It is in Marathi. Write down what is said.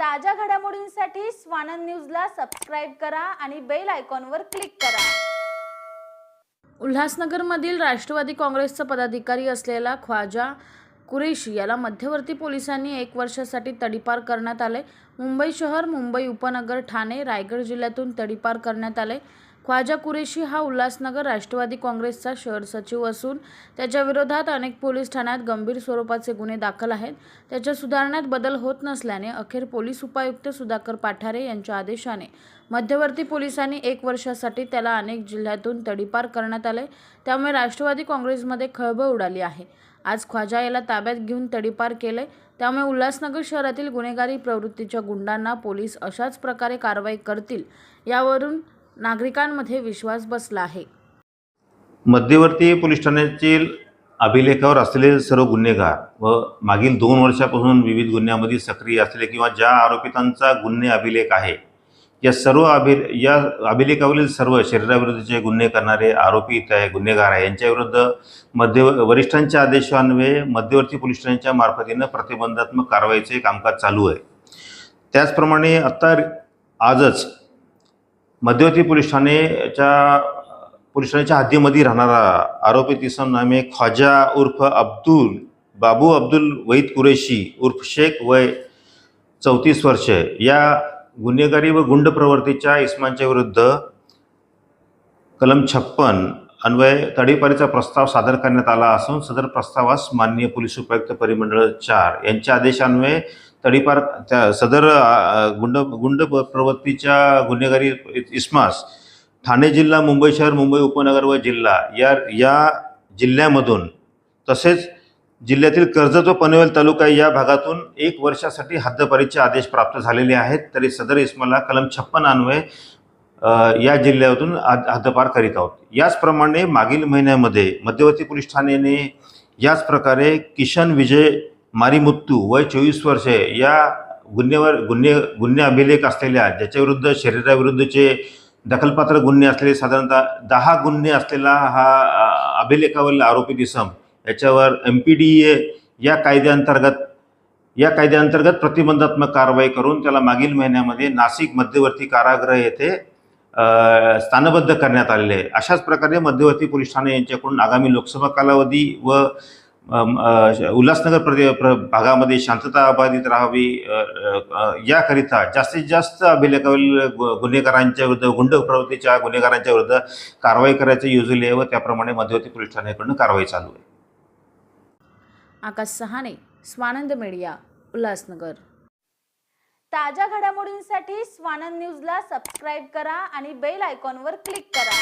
ताज्या घडामोडींसाठी स्वानंद न्यूजला सबस्क्राईब करा आणि बेल आयकॉनवर क्लिक करा. उल्हासनगरमधील राष्ट्रवादी काँग्रेसचा पदाधिकारी असलेला ख्वाजा कुरेशी याला मध्यवर्ती पोलिसांनी एक वर्षासाठी तडीपार करण्यात आले. मुंबई शहर मुंबई उपनगर ठाणे रायगड जिल्ह्यातून तडीपार करण्यात आले. ख्वाजा कुरेशी हा उल्हासनगर राष्ट्रवादी काँग्रेसचा शहर सचिव असून त्याच्या विरोधात अनेक पोलीस ठाण्यात गंभीर स्वरूपाचे गुन्हे दाखल आहेत. त्याच्या सुधारण्यात बदल होत नसल्याने अखेर पोलीस उपायुक्त सुधाकर पाठारे यांच्या आदेशाने मध्यवर्ती पोलिसांनी एक वर्षासाठी त्याला अनेक जिल्ह्यातून तडीपार करण्यात आले. त्यामुळे राष्ट्रवादी काँग्रेसमध्ये खळबळ उडाली आहे. आज ख्वाजा याला ताब्यात घेऊन तडीपार केले. त्यामुळे उल्हासनगर शहरातील गुन्हेगारी प्रवृत्तीच्या गुंडांना पोलीस अशाच प्रकारे कारवाई करतील यावरून नागरिकांमध्ये विश्वास बसला आहे. मध्यवर्ती पोलीस ठाण्यातील अभिलेखावर असलेले सर्व गुन्हेगार व मागील दोन वर्षापासून विविध गुन्ह्यामध्ये सक्रिय असलेले किंवा ज्या आरोपितांचा गुन्हे अभिलेख आहे या सर्व अभि या अभिलेखावरील सर्व शरीराविरुद्धचे गुन्हे करणारे आरोपी आहे गुन्हेगार आहे. यांच्याविरुद्ध मध्य वरिष्ठांच्या आदेशान्वये मध्यवर्ती पोलीस ठाण्याच्या मार्फतीनं प्रतिबंधात्मक कारवाईचे कामकाज चालू आहे. त्याचप्रमाणे आत्ता आजच मध्यवर्ती पोलीस ठाणेच्या पोलीस ठाण्याच्या हद्दीमध्ये राहणारा आरोपी तिसम नामे ख्वाजा उर्फ अब्दुल बाबू अब्दुल वहीद कुरेशी उर्फ शेख वय चौतीस वर्ष या गुन्हेगारी व गुंड प्रवृत्तीच्या इस्मांच्या विरुद्ध कलम छप्पन अन्वय तडीपारीचा प्रस्ताव सादर करण्यात आला असून सदर प्रस्तावास माननीय पोलीस उपायुक्त परिमंडळ चार यांच्या आदेशान्वये तडीपार त्या सदर गुंड गुंड प्रवृत्तीच्या गुन्हेगारी इस्मास ठाणे जिल्हा मुंबई शहर मुंबई उपनगर व जिल्हा या या जिल्ह्यामधून तसेच जिल्ह्यातील कर्जत व पनवेल तालुका या भागातून एक वर्षासाठी हद्दपारीचे आदेश प्राप्त झालेले आहेत. तरी सदर इस्माला कलम छप्पन अन्वये या जिल्ह्यातून आद हद्दपार करीत आहोत. याचप्रमाणे मागील महिन्यामध्ये मध्यवर्ती पोलीस ठाण्याने याच प्रकारे किशन विजय मारीमुत्तू वय चोवीस वर्षे या गुन्हेवर गुन्हे गुन्हे अभिलेख असलेल्या ज्याच्याविरुद्ध शरीराविरुद्धचे दखलपात्र गुन्हे असलेले साधारणतः दहा गुन्हे असलेला हा अभिलेखावरील आरोपी दिसम. याच्यावर एम पी डी ए या कायद्याअंतर्गत या कायद्याअंतर्गत प्रतिबंधात्मक कारवाई करून त्याला मागील महिन्यामध्ये नाशिक मध्यवर्ती कारागृह येथे स्थानबद्ध करण्यात आलेले आहे. अशाच प्रकारे मध्यवर्ती पोलीस ठाणे यांच्याकडून आगामी लोकसभा कालावधी व उल्हासनगर प्रदे प्र भागामध्ये शांतता अबाधित राहावी याकरिता जास्तीत जास्त अभिलेखावरील गुन्हेगारांच्या विरुद्ध गुंड प्रवृत्तीच्या गुन्हेगारांच्या विरुद्ध कारवाई करायचं योजले व त्याप्रमाणे मध्यवर्ती पोलीस ठाण्याकडून कारवाई चालू आहे. आकाश सहाने स्वानंद मीडिया उल्हासनगर. ताज्या घडामोडींसाठी स्वानंद न्यूजला सबस्क्राईब करा आणि बेल आयकॉनवर क्लिक करा.